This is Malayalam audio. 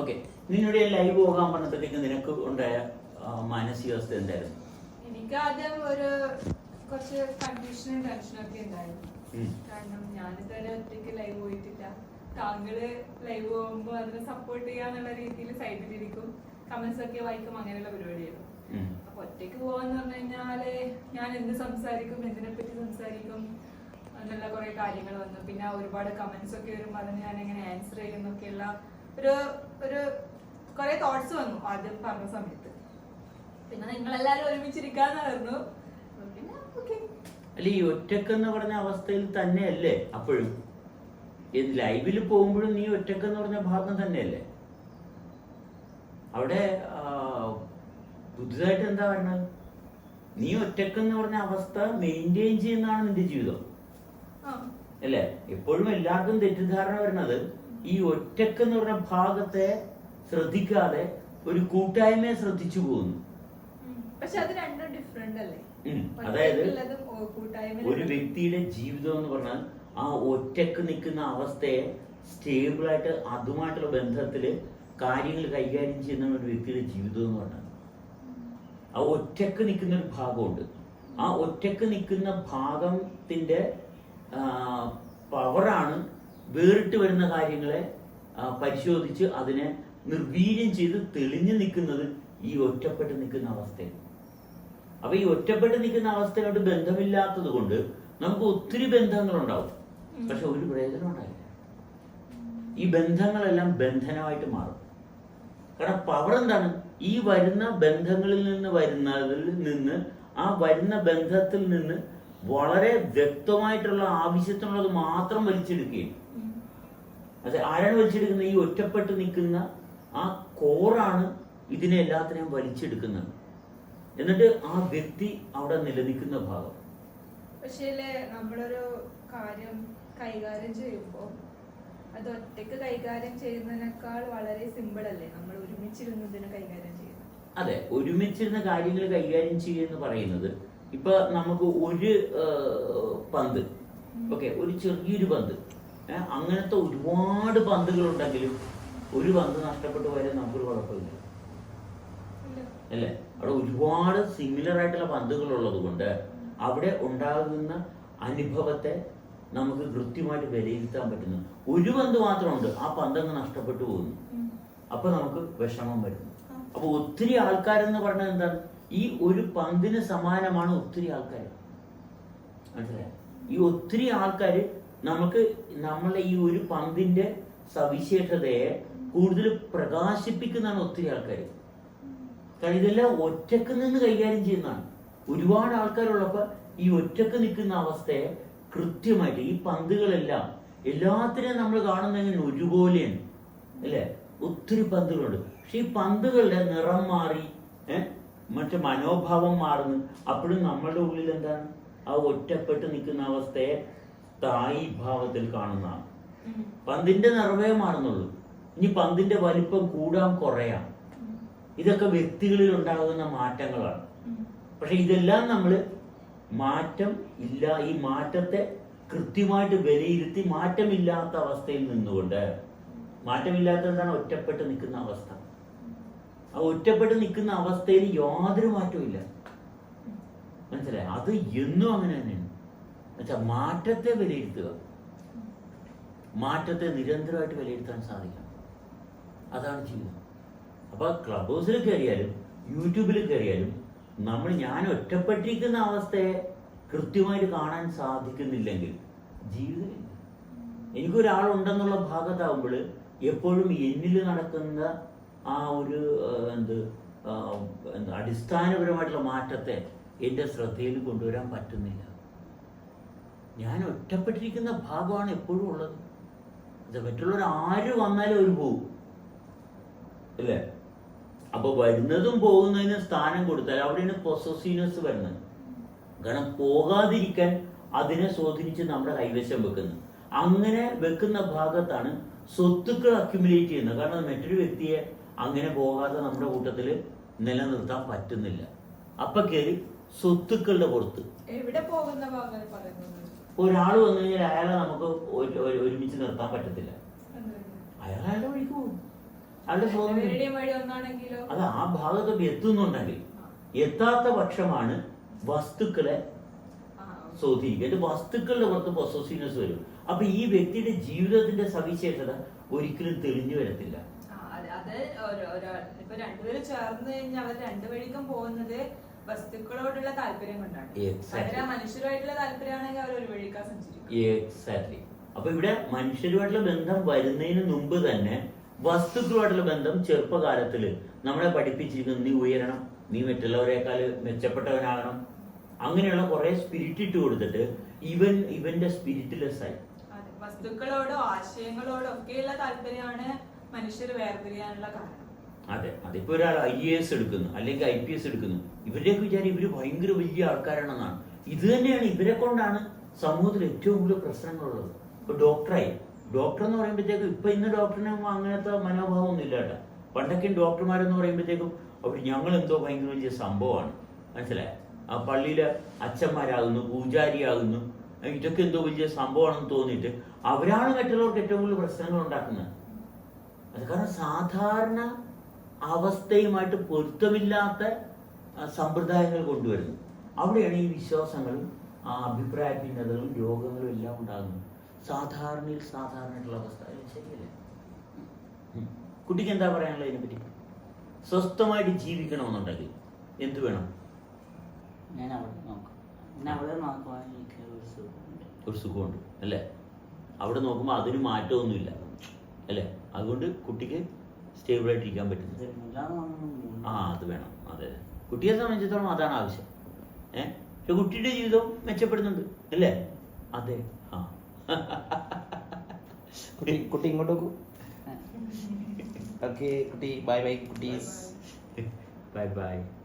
ഓക്കെ. നിന്നോട് ഞാൻ ലൈവ് പോകാൻ പറഞ്ഞപ്പോഴത്തേക്ക് നിനക്ക് ഉണ്ടായ മാനസിക മാനസികാവസ്ഥ എന്തായിരുന്നു? എനിക്ക് ആദ്യം ഒരു കുറച്ച് കൺഫ്യൂഷനും ടെൻഷനും ഒക്കെ ഉണ്ടായിരുന്നു. കാരണം ഞാനിതുവരെ ഒറ്റയ്ക്ക് ലൈവ് പോയിട്ടില്ല. താങ്കൾ ലൈവ് പോകുമ്പോ അതിനെ സപ്പോർട്ട് ചെയ്യാന്നുള്ള രീതിയിൽ സൈഡിലിരിക്കും കമന്റ്സ് ഒക്കെ വായിക്കും അങ്ങനെയുള്ള പരിപാടിയായിരുന്നു. അപ്പൊ ഒറ്റയ്ക്ക് പോവാന്ന് പറഞ്ഞു കഴിഞ്ഞാൽ ഞാൻ എന്ത് സംസാരിക്കും എന്തിനെ പറ്റി സംസാരിക്കും എന്നുള്ള കുറെ കാര്യങ്ങൾ വന്നു. പിന്നെ ഒരുപാട് കമന്റ്സ് ഒക്കെ വരുമ്പോൾ അതിന് ഞാൻ എങ്ങനെ ആൻസർ ചെയ്യുന്നൊക്കെയുള്ള ഒരു ഒരു കുറെ തോട്ട്സ് വന്നു ആദ്യം പറഞ്ഞ സമയത്ത്. പിന്നെ നിങ്ങളെല്ലാരും ഒരുമിച്ചിരിക്കാന്ന് പറഞ്ഞു അപ്പൊ പിന്നെ ഓക്കെ അല്ല ഈ ഒറ്റക്കെന്ന് പറഞ്ഞ അവസ്ഥയിൽ തന്നെയല്ലേ അപ്പോഴും? ലൈവിൽ പോകുമ്പോഴും നീ ഒറ്റക്കെന്ന് പറഞ്ഞ ഭാഗം തന്നെയല്ലേ? അവിടെ പുതുതായിട്ട് എന്താ പറയണത്? നീ ഒറ്റക്കെന്ന് പറഞ്ഞ അവസ്ഥ മെയിന്റെയിൻ ചെയ്യുന്നതാണ് നിന്റെ ജീവിതം. അല്ലേ? എപ്പോഴും എല്ലാവർക്കും തെറ്റിദ്ധാരണ വരുന്നത് ഈ ഒറ്റയ്ക്ക് എന്ന് പറഞ്ഞ ഭാഗത്തെ ശ്രദ്ധിക്കാതെ ഒരു കൂട്ടായ്മയെ ശ്രദ്ധിച്ചു പോകുന്നു. പക്ഷെ അത് രണ്ടും ഡിഫറെന്റ് അല്ലേ? അതായത് ഒരു വ്യക്തിയുടെ ജീവിതം എന്ന് പറഞ്ഞാൽ ആ ഒറ്റയ്ക്ക് നിൽക്കുന്ന അവസ്ഥയെ സ്റ്റേബിൾ ആയിട്ട് അതുമായിട്ടുള്ള ബന്ധത്തിൽ കാര്യങ്ങൾ കൈകാര്യം ചെയ്യുന്ന ഒരു വ്യക്തിയുടെ ജീവിതം എന്ന് പറഞ്ഞാൽ ആ ഒറ്റയ്ക്ക് നിൽക്കുന്ന ഒരു ഭാഗമുണ്ട്. ആ ഒറ്റയ്ക്ക് നിൽക്കുന്ന ഭാഗത്തിന്റെ പവറാണ് വേറിട്ട് വരുന്ന കാര്യങ്ങളെ പരിശോധിച്ച് അതിനെ നിർവീര്യം ചെയ്ത് തെളിഞ്ഞു നിൽക്കുന്നത് ഈ ഒറ്റപ്പെട്ട് നിൽക്കുന്ന അവസ്ഥയാണ്. അപ്പൊ ഈ ഒറ്റപ്പെട്ട് നിൽക്കുന്ന അവസ്ഥയോട് ബന്ധമില്ലാത്തത് കൊണ്ട് നമുക്ക് ഒത്തിരി ബന്ധങ്ങളുണ്ടാവും. പക്ഷെ ഒരു പ്രയോജനം ഉണ്ടാവില്ല ഈ ബന്ധങ്ങളെല്ലാം ബന്ധനമായിട്ട് മാറും. കാരണം പവർ എന്താണ് ഈ വരുന്ന ബന്ധങ്ങളിൽ നിന്ന് വരുന്നതിൽ നിന്ന് ആ വരുന്ന ബന്ധത്തിൽ നിന്ന് വളരെ വ്യക്തമായിട്ടുള്ള ആവശ്യത്തിനുള്ളത് മാത്രം വലിച്ചെടുക്കുകയും. അതെ ആരാണ് വലിച്ചെടുക്കുന്നത്? ഈ ഒറ്റപ്പെട്ട് നിൽക്കുന്ന ആ കോറാണ് ഇതിനെ എല്ലാത്തിനെയും വലിച്ചെടുക്കുന്നത്. എന്നിട്ട് ആ വ്യക്തി അവിടെ നിലനിൽക്കുന്ന ഭാഗം. പക്ഷേ നമ്മളൊരു കാര്യം കൈകാര്യം ചെയ്യുമ്പോൾ അത് ഒറ്റയ്ക്ക് കൈകാര്യം ചെയ്യുന്നതിനേക്കാൾ വളരെ സിമ്പിൾ അല്ലേ? നമ്മൾ ഒരുമിച്ചിരുന്നതിന് കൈകാര്യം ചെയ്യുന്നത്. അതെ ഒരുമിച്ചിരുന്ന കാര്യങ്ങൾ കൈകാര്യം ചെയ്യുക എന്ന് പറയുന്നത് ഇപ്പൊ നമുക്ക് ഒരു പന്ത്. ഓക്കെ ഒരു ചെറിയൊരു പന്ത്. അങ്ങനത്തെ ഒരുപാട് പന്തുകൾ ഉണ്ടെങ്കിലും ഒരു പന്ത് നഷ്ടപ്പെട്ടു പോയാൽ നമുക്കൊരു കുഴപ്പമില്ല. അല്ലേ? അവിടെ ഒരുപാട് സിമിലർ ആയിട്ടുള്ള പന്തുകൾ ഉള്ളത് കൊണ്ട് അവിടെ ഉണ്ടാകുന്ന അനുഭവത്തെ നമുക്ക് കൃത്യമായിട്ട് വിലയിരുത്താൻ പറ്റുന്നു. ഒരു പന്ത് മാത്രമുണ്ട് ആ പന്തങ്ങ് നഷ്ടപ്പെട്ടു പോകുന്നു. അപ്പൊ നമുക്ക് വിഷമം വരുന്നു. അപ്പൊ ഒത്തിരി ആൾക്കാരെന്ന് പറഞ്ഞത് എന്താണ്? ഈ ഒരു പന്തിന് സമാനമാണ് ഒത്തിരി ആൾക്കാർ മനസ്സിലായോ? ഈ ഒത്തിരി ആൾക്കാർ നമുക്ക് നമ്മളെ ഈ ഒരു പന്തിന്റെ സവിശേഷതയെ കൂടുതൽ പ്രകാശിപ്പിക്കുന്നതാണ് ഒത്തിരി ആൾക്കാർ കാരണം ഇതെല്ലാം ഒറ്റയ്ക്ക് നിന്ന് കൈകാര്യം ചെയ്യുന്നതാണ്. ഒരുപാട് ആൾക്കാരുള്ളപ്പോൾ ഈ ഒറ്റയ്ക്ക് നിൽക്കുന്ന അവസ്ഥയെ കൃത്യമായിട്ട് ഈ പന്തുകളെല്ലാം എല്ലാത്തിനെയും നമ്മൾ കാണുന്ന എങ്ങനെ? ഒരുപോലെയാണ്. അല്ലേ? ഒത്തിരി പന്തുകളുണ്ട്. പക്ഷെ ഈ പന്തുകളുടെ നിറം മാറി മറ്റേ മനോഭാവം മാറുന്നു. അപ്പോഴും നമ്മളുടെ ഉള്ളിൽ എന്താണ്? ആ ഒറ്റപ്പെട്ട് നിൽക്കുന്ന അവസ്ഥയെ സ്ഥായി ഭാവത്തിൽ കാണുന്നതാണ്. പന്തിന്റെ നിറവേ മാറുന്നുള്ളൂ ഇനി പന്തിന്റെ വലിപ്പം കൂടാം കുറയാം. ഇതൊക്കെ വ്യക്തികളിൽ ഉണ്ടാകുന്ന മാറ്റങ്ങളാണ്. പക്ഷെ ഇതെല്ലാം നമ്മൾ മാറ്റം ഇല്ല ഈ മാറ്റത്തെ കൃത്യമായിട്ട് വിലയിരുത്തി മാറ്റമില്ലാത്ത അവസ്ഥയിൽ നിന്നുകൊണ്ട് മാറ്റമില്ലാത്തതാണ് ഒറ്റപ്പെട്ട് നിൽക്കുന്ന അവസ്ഥ. ആ ഒറ്റപ്പെട്ട് നിൽക്കുന്ന അവസ്ഥയിൽ യാതൊരു മാറ്റവും ഇല്ല. മനസ്സിലായി? അത് എന്നും അങ്ങനെ തന്നെയാണ്. എന്നുവെച്ചാൽ മാറ്റത്തെ വിലയിരുത്തുക. മാറ്റത്തെ നിരന്തരമായിട്ട് വിലയിരുത്താൻ സാധിക്കണം. അതാണ് ജീവിതം അപ്പോൾ ക്ലബ് ഹൗസിൽ കയറിയാലും യൂട്യൂബിൽ കയറിയാലും നമ്മൾ ഞാൻ ഒറ്റപ്പെട്ടിരിക്കുന്ന അവസ്ഥയെ കൃത്യമായിട്ട് കാണാൻ സാധിക്കുന്നില്ലെങ്കിൽ ജീവിതമില്ല എനിക്കൊരാളുണ്ടെന്നുള്ള ഭാഗത്താവുമ്പോൾ എപ്പോഴും എന്നിൽ നടക്കുന്ന ആ ഒരു എന്ത് അടിസ്ഥാനപരമായിട്ടുള്ള മാറ്റത്തെ എന്റെ ശ്രദ്ധയിൽ കൊണ്ടുവരാൻ പറ്റുന്നില്ല. ഞാൻ ഒറ്റപ്പെട്ടിരിക്കുന്ന ഭാഗമാണ് എപ്പോഴും ഉള്ളത്. ഇത് മറ്റുള്ളവർ ആര് വന്നാലും അവർ പോകും അല്ലേ? അപ്പൊ വരുന്നതും പോകുന്നതിന് സ്ഥാനം കൊടുത്താൽ അവിടെയാണ് പൊസസീനസ് വരുന്നത്. കാരണം പോകാതിരിക്കാൻ അതിനെ സ്വാധീനിച്ച് നമ്മുടെ കൈവശം വെക്കുന്നു അങ്ങനെ വെക്കുന്ന ഭാഗത്താണ് സ്വത്തുക്കൾ അക്യുമുലേറ്റ് ചെയ്യുന്നത്. കാരണം മറ്റൊരു വ്യക്തിയെ അങ്ങനെ പോകാതെ നമ്മുടെ കൂട്ടത്തിൽ നിലനിർത്താൻ പറ്റുന്നില്ല. അപ്പൊ കയറി സ്വത്തുക്കളുടെ പുറത്ത്. എവിടെ പോകുന്ന ഒരാൾ വന്നു കഴിഞ്ഞാൽ അയാളെ നമുക്ക് ഒരു- ഒരു- ഒരുമിച്ച് നിർത്താൻ പറ്റത്തില്ല. അയാൾ അയാളുടെ വഴിക്ക് പോകും. അയാളുടെ അത് ആ ഭാഗത്ത് എത്തുന്നുണ്ടെങ്കിൽ എത്താത്ത പക്ഷമാണ് വസ്തുക്കളെ ആ, സ്വാധീനിക്കുക വസ്തുക്കളുടെ പുറത്ത് പൊസസീവ്നെസ് വരും. അപ്പൊ ഈ വ്യക്തിയുടെ ജീവിതത്തിന്റെ സവിശേഷത ഒരിക്കലും തെളിഞ്ഞു വരത്തില്ല. അത് ഇപ്പൊ രണ്ടുപേരും ചേർന്ന് കഴിഞ്ഞാൽ അവർ രണ്ടു വഴിക്കും പോകുന്നത് വസ്തുക്കളോടുള്ള താല്പര്യം കൊണ്ടാണ്. Exactly. അവർ ആ മനുഷ്യരുമായിട്ടുള്ള താല്പര്യമാണെങ്കിൽ അവർ ഒരു വഴിക്കാ സഞ്ചരിക്കും. എക്സാക്ട്ലി അപ്പൊ ഇവിടെ മനുഷ്യരുമായിട്ടുള്ള ബന്ധം വരുന്നതിന് മുമ്പ് തന്നെ വസ്തുക്കളുമായിട്ടുള്ള ബന്ധം ചെറുപ്പകാലത്തിൽ നമ്മളെ പഠിപ്പിച്ചിരിക്കുന്നു നീ ഉയരണം നീ മറ്റുള്ളവരെക്കാൾ മെച്ചപ്പെട്ടവനാകണം അങ്ങനെയുള്ള കുറെ സ്പിരിറ്റ് ഇട്ട് കൊടുത്തിട്ട് ഇവൻ ഇവന്റെ സ്പിരിറ്റ്ലെസ് ആയി. വസ്തുക്കളോടോ ആശയങ്ങളോടോ ഒക്കെയുള്ള താല്പര്യമാണ് മനുഷ്യർ വേർതിരിയാനുള്ള കാരണം. അതെ അതിപ്പോ ഒരാൾ ഐ എ എസ് എടുക്കുന്നു അല്ലെങ്കിൽ ഐ പി എസ് എടുക്കുന്നു. ഇവരുടെയൊക്കെ വിചാരം ഇവർ ഭയങ്കര വലിയ ആൾക്കാരാണെന്നാണ്. ഇത് തന്നെയാണ് ഇവരെ കൊണ്ടാണ് സമൂഹത്തിൽ ഏറ്റവും കൂടുതൽ പ്രശ്നങ്ങളുള്ളത്. ഇപ്പൊ ഡോക്ടറായി. ഡോക്ടർ എന്ന് പറയുമ്പോഴത്തേക്കും ഇപ്പൊ ഇന്ന് ഡോക്ടറിന് അങ്ങനത്തെ മനോഭാവം ഒന്നും ഇല്ല കേട്ടോ പണ്ടൊക്കെ ഡോക്ടർമാരെന്ന് പറയുമ്പോഴത്തേക്കും അവർ ഞങ്ങൾ എന്തോ ഭയങ്കര വലിയ സംഭവമാണ്. മനസ്സിലായ? ആ പള്ളിയിലെ അച്ഛന്മാരാകുന്നു പൂജാരിയാകുന്നു ഇതൊക്കെ എന്തോ വലിയ സംഭവമാണെന്ന് തോന്നിയിട്ട് അവരാണ് മറ്റുള്ളവർക്ക് ഏറ്റവും കൂടുതൽ പ്രശ്നങ്ങൾ ഉണ്ടാക്കുന്നത്. അത് കാരണം സാധാരണ അവസ്ഥയുമായിട്ട് പൊരുത്തമില്ലാത്ത സമ്പ്രദായങ്ങൾ കൊണ്ടുവരുന്നു. അവിടെയാണ് ഈ വിശ്വാസങ്ങളും ആ അഭിപ്രായ ഭിന്നതകളും രോഗങ്ങളും എല്ലാം ഉണ്ടാകുന്നത്. സാധാരണയിൽ സാധാരണയായിട്ടുള്ള അവസ്ഥ. ശരിയല്ലേ. കുട്ടിക്ക് എന്താ പറയാനുള്ളത് ഇതിനെപ്പറ്റി? സ്വസ്ഥമായിട്ട് ജീവിക്കണമെന്നുണ്ടെങ്കിൽ എന്ത് വേണം? ഞാൻ അവിടെ നോക്കാം. ഞാൻ അവിടെ നോക്കുവാൻ എനിക്ക് ഒരു സുഖമുണ്ട്. ഒരു സുഖമുണ്ട് അല്ലേ? അവിടെ നോക്കുമ്പോൾ അതിന് മാറ്റമൊന്നുമില്ല അല്ലേ? അതുകൊണ്ട് കുട്ടിക്ക് സ്റ്റേബിളായിട്ട് ഇരിക്കാൻ പറ്റുന്നത് ആ അത് വേണം. അതെ. കുട്ടിയെ സംബന്ധിച്ചിടത്തോളം അതാണ് ആവശ്യം. ഏ? പക്ഷെ കുട്ടിയുടെ ജീവിതവും മെച്ചപ്പെടുന്നുണ്ട്. അല്ലേ? അതെ. ആ. കുട്ടി കുട്ടി ഇങ്ങോട്ട് നോക്കൂ. ഓക്കെ കുട്ടി ബൈ ബൈ കുട്ടീസ്. Bye bye.